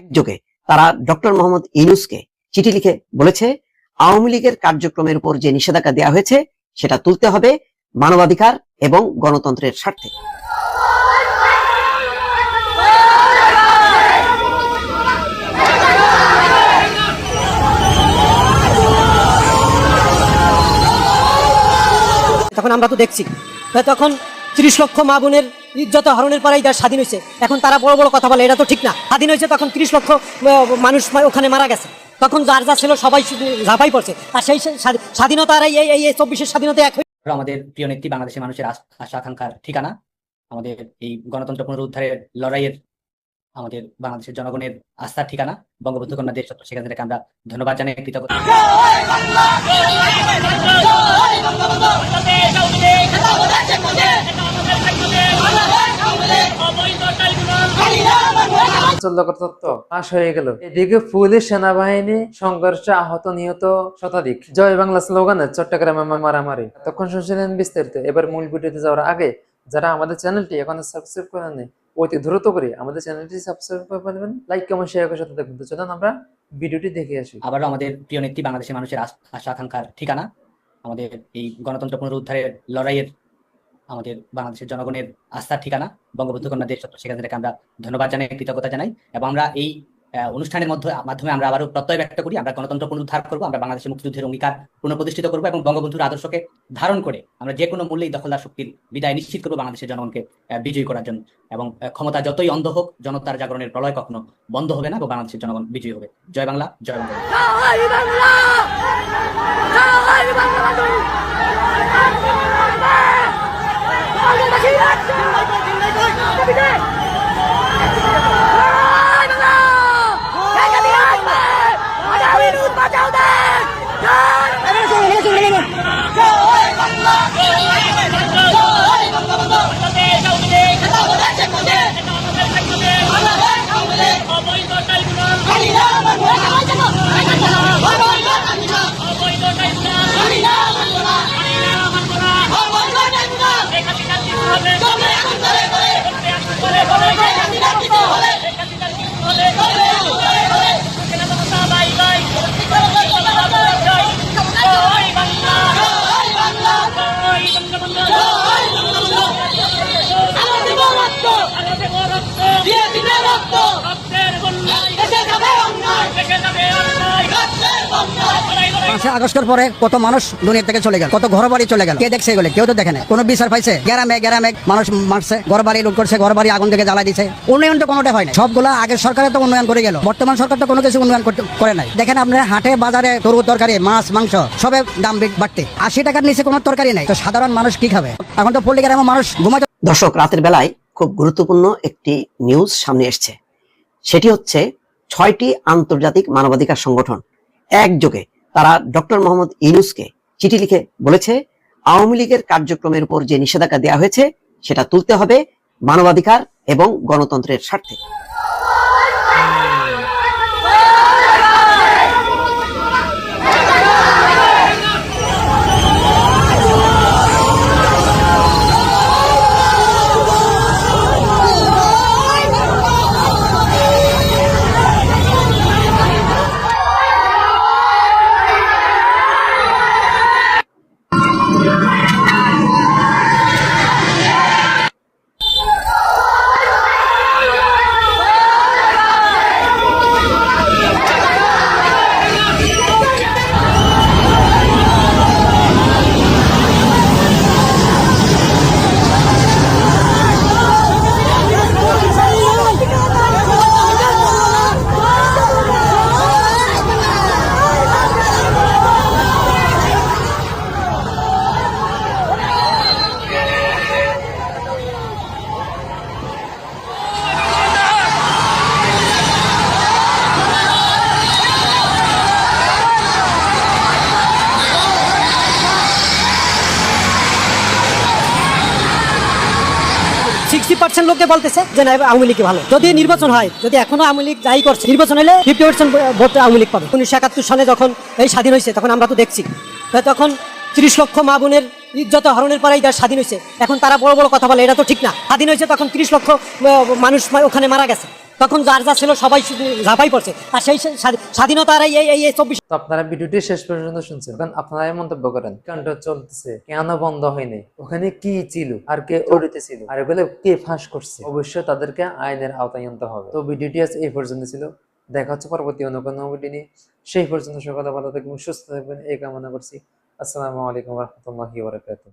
একযোগে তারা ডক্টর মোহাম্মদ ইউনুসকে চিঠি লিখে বলেছে, আওয়ামী লীগের কার্যক্রমের উপর যে নিষেধাজ্ঞা দেওয়া হয়েছে, সেটা তুলতে হবে মানবাধিকার এবং গণতন্ত্রের স্বার্থে। তখন আমরা তো দেখছি। তা তখন ত্রিশ লক্ষ মা বোনের ইজ্জত হরণের পরেই তার স্বাধীন হয়েছে। এখন তারা বড় বড় কথা বলে এটা তো ঠিক না। স্বাধীন হয়েছে তখন ত্রিশ লক্ষ মানুষ ওখানে মারা গেছে। তখন যার যা ছিল সবাই ঝাঁপাই পড়ছে। আর সেই স্বাধী- স্বাধীনতা আর এই এই- চব্বিশের স্বাধীনতা এক আমাদের প্রিয় নেত্রী বাংলাদেশের মানুষের আশা আকাঙ্ক্ষার ঠিকানা। আমাদের এই গণতন্ত্র পুনরুদ্ধারের লড়াইয়ের আমাদের বাংলাদেশের জনগণের আস্থার ঠিকানা। বঙ্গবন্ধু কন্যা দেশ সেখান থেকে আমরা ধন্যবাদ জানাই কৃতজ্ঞতা। চাঞ্চল্যকর তথ্য ফাঁস হয়ে গেল। এদিকে পুলিশ, সেনাবাহিনী, সংঘর্ষে আহত নিহত শতাধিক। জয় বাংলা স্লোগানে চট্টগ্রামে মারামারি। তখন শুনছিলেন বিস্তারিত। এবার মূল ভিডিওতে যাওয়ার আগে যারা আমাদের চ্যানেলটি এখন সাবস্ক্রাইব করেন নাই অতি দ্রুত করে আমাদের চ্যানেলটি সাবস্ক্রাইব করে ফেলবেন। লাইক কমেন্ট শেয়ার করে সাথে দেখবেন তো চলুন আমরা ভিডিওটি দেখে আসি। আবারও আমাদের প্রিয় নেত্রী বাংলাদেশের মানুষের আশা আকাঙ্ক্ষার ঠিকানা। আমাদের এই গণতন্ত্র পুনরুদ্ধারের লড়াইয়ের আমাদের বাংলাদেশের জনগণের আস্থার ঠিকানা, বঙ্গবন্ধু কন্যা দেশ সেখান থেকে আমরা ধন্যবাদ জানাই, কৃতজ্ঞতা জানাই এবং আমরা এই অনুষ্ঠানের মধ্যে, মাধ্যমে আমরা আবারও প্রত্যয় ব্যক্ত করি। আমরা গণতন্ত্র পুনরুদ্ধার করব, আমরা বাংলাদেশের মুক্তিযুদ্ধের অঙ্গীকার পুনঃপ্রতিষ্ঠিত করব এবং বঙ্গবন্ধুর আদর্শকে ধারণ করে আমরা যে কোনো মূল্যেই দখলদার শক্তির বিদায় নিশ্চিত করব বাংলাদেশের জনগণকে বিজয়ী করার জন্য। এবং ক্ষমতা যতই অন্ধ হোক, জনতার জাগরণের প্রলয় কখনো বন্ধ হবে না এবং বাংলাদেশের জনগণ বিজয়ী হবে। জয় বাংলা জয় বাংলা! আগস্টের পরে কত মানুষ দুনিয়া থেকে চলে গেল, কত ঘর বাড়ি চলে গেল। কে দেখছে এগুলো? কেউ তো দেখে না কোনো বিচার পাইছে? গ্রামে গ্রামে মানুষ মারছে ঘর বাড়ি লুট করছে ঘর বাড়ি আগুন থেকে জ্বালা দিছে। উন্নয়ন তো কোনোটা হয় না সবগুলা আগের সরকারে তো উন্নয়ন করে গেল। বর্তমান সরকার তো কোনো কিছু উন্নয়ন করে নাই। দেখেন আপনার হাটে, বাজারে তরু তরকারি, মাছ, মাংস, সবে দাম বাড়তে। আশি টাকার নিচে কোনো তরকারি নাই। তো সাধারণ মানুষ কি খাবে? এখন তো পল্লী গ্রামের মানুষ ঘুমাতে দর্শক, রাতের বেলায় খুব গুরুত্বপূর্ণ একটি নিউজ সামনে এসছে। সেটি হচ্ছে ছয়টি আন্তর্জাতিক মানবাধিকার সংগঠন। একযোগে তারা ডক্টর মোহাম্মদ ইউনুসকে চিঠি লিখে বলেছে, আওয়ামী লীগের কার্যক্রমের উপর যে নিষেধাজ্ঞা দেওয়া হয়েছে, সেটা তুলতে হবে মানবাধিকার এবং গণতন্ত্রের স্বার্থে। Thank. পার্সেন্ট লোকে বলতেছে যে না, আওয়ামী লীগ ভালো। যদি নির্বাচন হয়, যদি এখনও আওয়ামী লীগ যাই করছে, নির্বাচন হলে fifty percent vote Awami League পাবে। উনিশশো একাত্তর সালে যখন এই স্বাধীন হয়েছে, তখন আমরা তো দেখছি। তখন ত্রিশ লক্ষ মা বোনের ইজ্জত হরণের পরে তার স্বাধীন হয়েছে। এখন তারা বড় বড় কথা বলে, এটা তো ঠিক না। স্বাধীন হয়েছে তখন ত্রিশ লক্ষ মানুষ ওখানে মারা গেছে। তখন যার যা ছিল সবাই ঝাঁপাই পড়ছে। আর সেই স্বাধী- স্বাধীনতার এই চব্বিশ আপনারা ভিডিওটি শেষ পর্যন্ত শুনছেন এখন আপনারাই মন্তব্য করেন কাণ্ড চলতেছে, কেন বন্ধ হয়নি? ওখানে কি ছিল? আর কে ওড়িতে ছিল? আর এগুলো কে ফাঁস করছে? অবশ্যই তাদেরকে আইনের আওতায় আনতে হবে। তো ভিডিওটি আজ এই পর্যন্ত ছিল। দেখা হচ্ছে পরবর্তী অন্য কোনো ভিডিও নিয়ে। সেই পর্যন্ত সকলে ভালো থাকবেন, সুস্থ থাকবেন, এই কামনা করছি। আসসালামু আলাইকুম রহমতুল্লাহি বারাকাতুহ।